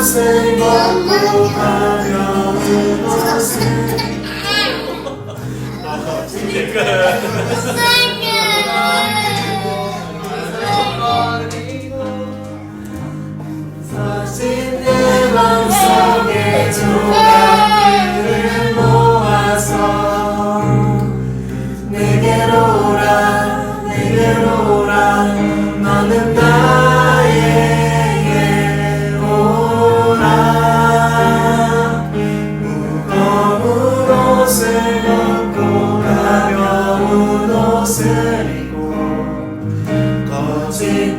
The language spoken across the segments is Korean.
것을 먹고 가려는 아버지가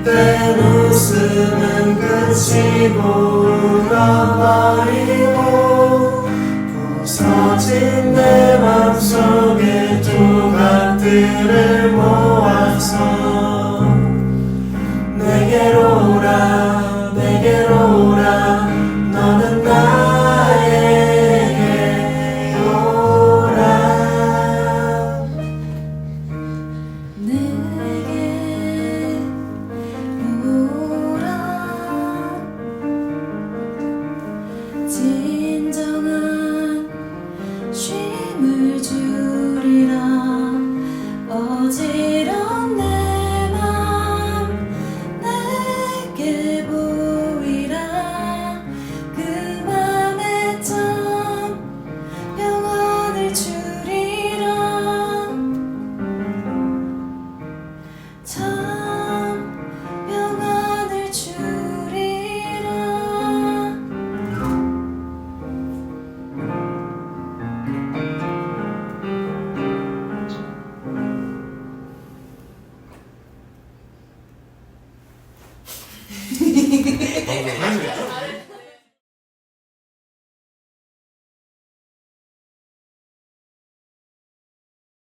때 웃음은 끝이 울어버리고 부서진 내 맘속에 조각들을 Bye.